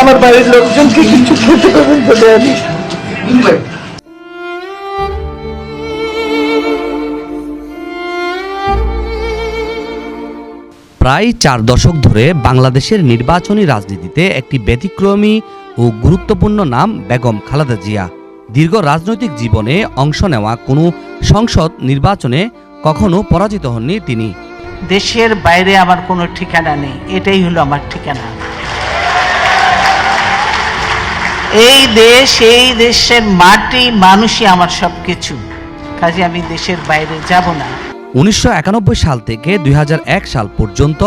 আমার বাড়ির লোকজনকে কিছু খেতে প্রায় চার দশক ধরে বাংলাদেশের নির্বাচনী রাজনীতিতে একটি ব্যতিক্রমী ও গুরুত্বপূর্ণ নাম বেগম খালেদা জিয়া। দীর্ঘ রাজনৈতিক জীবনে অংশ নেওয়া কোনো সংসদ নির্বাচনে কখনো পরাজিত হননি তিনি। দেশের বাইরে আমার কোনো ঠিকানা নেই, এটাই হলো আমার ঠিকানা। এই দেশ, এই দেশের মাটি, মানুষই আমার সব কিছু কাজে আমি দেশের বাইরে যাব না। উনিশশো একানব্বই সাল থেকে দুই হাজার এক সাল পর্যন্ত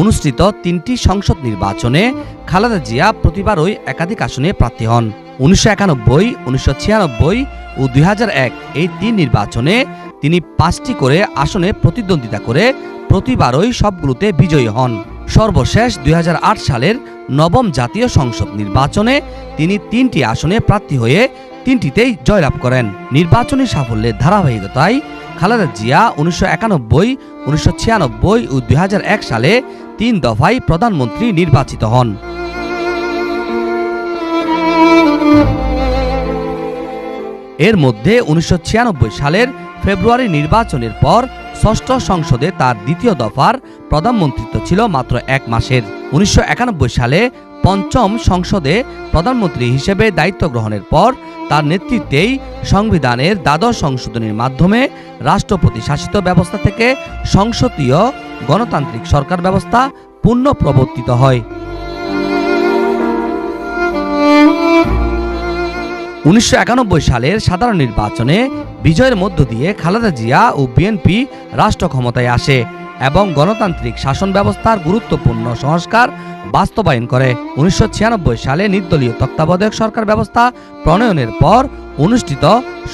অনুষ্ঠিত তিনটি সংসদ নির্বাচনে খালেদা জিয়া প্রতিবারই একাধিক আসনে প্রার্থী হন। উনিশশো একানব্বই, উনিশশো ছিয়ানব্বই ও দুই হাজার এক এই তিন নির্বাচনে তিনি পাঁচটি করে আসনে প্রতিদ্বন্দ্বিতা করে প্রতিবারই সবগুলোতে বিজয়ী হন। সর্বশেষ দুই হাজার আট সালের নবম জাতীয় সংসদ নির্বাচনে তিনি তিনটি আসনে প্রার্থী হয়ে তিনটিতেই জয়লাভ করেন। নির্বাচনী সাফল্যের ধারাবাহিকতায় খালেদা জিয়া উনিশশো একানব্বই, উনিশশো ছিয়ানব্বই ও দুই হাজার এক সালে তিন দফায় প্রধানমন্ত্রী নির্বাচিত হন। এর মধ্যে উনিশশো ছিয়ানব্বই সালের ফেব্রুয়ারি নির্বাচনের পর ষষ্ঠ সংসদে তার দ্বিতীয় দফার প্রধানমন্ত্রিত্ব ছিল মাত্র এক মাসের। উনিশশো একানব্বই সালে পঞ্চম সংসদে প্রধানমন্ত্রী হিসেবে দায়িত্ব গ্রহণের পর তার নেতৃত্বেই সংবিধানের দ্বাদশ সংশোধনীর মাধ্যমে রাষ্ট্রপতি শাসিত ব্যবস্থা থেকে সংসদীয় গণতান্ত্রিক সরকার ব্যবস্থা পুনঃ প্রবর্তিত হয়। উনিশশো একানব্বই সালের সাধারণ নির্বাচনে বিজয়ের মধ্য দিয়ে খালেদা জিয়া ও বিএনপি রাষ্ট্র ক্ষমতায় আসে এবং গণতান্ত্রিক শাসন ব্যবস্থার গুরুত্বপূর্ণ সংস্কার বাস্তবায়ন করে। উনিশশো ছিয়ানব্বই সালে নির্দলীয় তত্ত্বাবধায়ক সরকার ব্যবস্থা প্রণয়নের পর অনুষ্ঠিত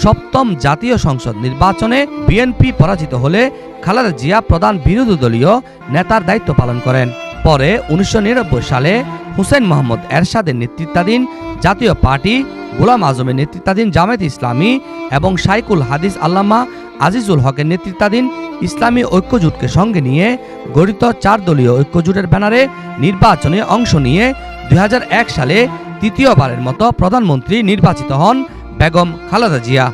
সপ্তম জাতীয় সংসদ নির্বাচনে বিএনপি পরাজিত হলে খালেদা জিয়া প্রধান বিরোধী দলীয় নেতার দায়িত্ব পালন করেন। পরে উনিশশো নিরানব্বই সালে হুসেন মোহাম্মদ এরশাদের নেতৃত্বাধীন জাতীয় পার্টি গোলাম আজমের নেতৃত্বাধীন জামায়াত ইসলামী এবং সাইকুল হাদিস আল্লামা আজিজুল হকের নেতৃত্বাধীন ইসলামী ঐক্যজোটকে সঙ্গে নিয়ে গঠিত চার দলীয় ঐক্যজোটের ব্যানারে নির্বাচনে অংশ নিয়ে দুই সালে তৃতীয়বারের মতো প্রধানমন্ত্রী নির্বাচিত হন বেগম খালেদা জিয়া।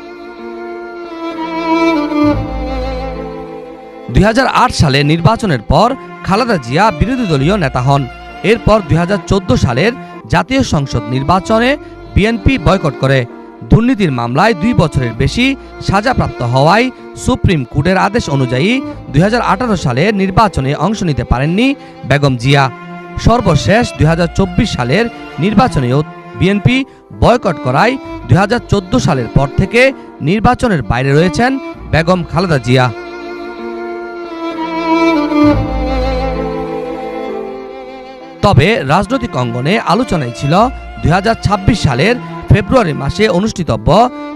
দুই সালে নির্বাচনের পর খালেদা জিয়া বিরোধী দলীয় নেতা হন। এরপর দুই হাজার চোদ্দ সালের জাতীয় সংসদ নির্বাচনে বিএনপি বয়কট করে। দুর্নীতির মামলায় দুই বছরের বেশি সাজাপ্রাপ্ত হওয়ায় সুপ্রিম কোর্টের আদেশ অনুযায়ী দুই হাজার আঠারো সালে নির্বাচনে অংশ নিতে পারেননি বেগম জিয়া। সর্বশেষ দুই হাজার চব্বিশ সালের নির্বাচনেও বিএনপি বয়কট করায় দুই হাজার চোদ্দ সালের পর থেকে নির্বাচনের বাইরে রয়েছেন বেগম খালেদা জিয়া। তবে রাজনৈতিক অঙ্গনে আলোচনায় ছিল দু হাজার ছাব্বিশ সালের ফেব্রুয়ারি মাসে অনুষ্ঠিতব্য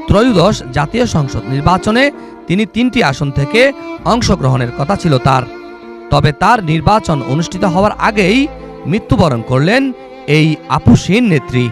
ত্রয়োদশ জাতীয় সংসদ নির্বাচনে তিনি তিনটি আসন থেকে অংশগ্রহণের কথা ছিল তার। তবে তার নির্বাচন অনুষ্ঠিত হওয়ার আগেই মৃত্যুবরণ করলেন এই আপুসীন নেত্রী।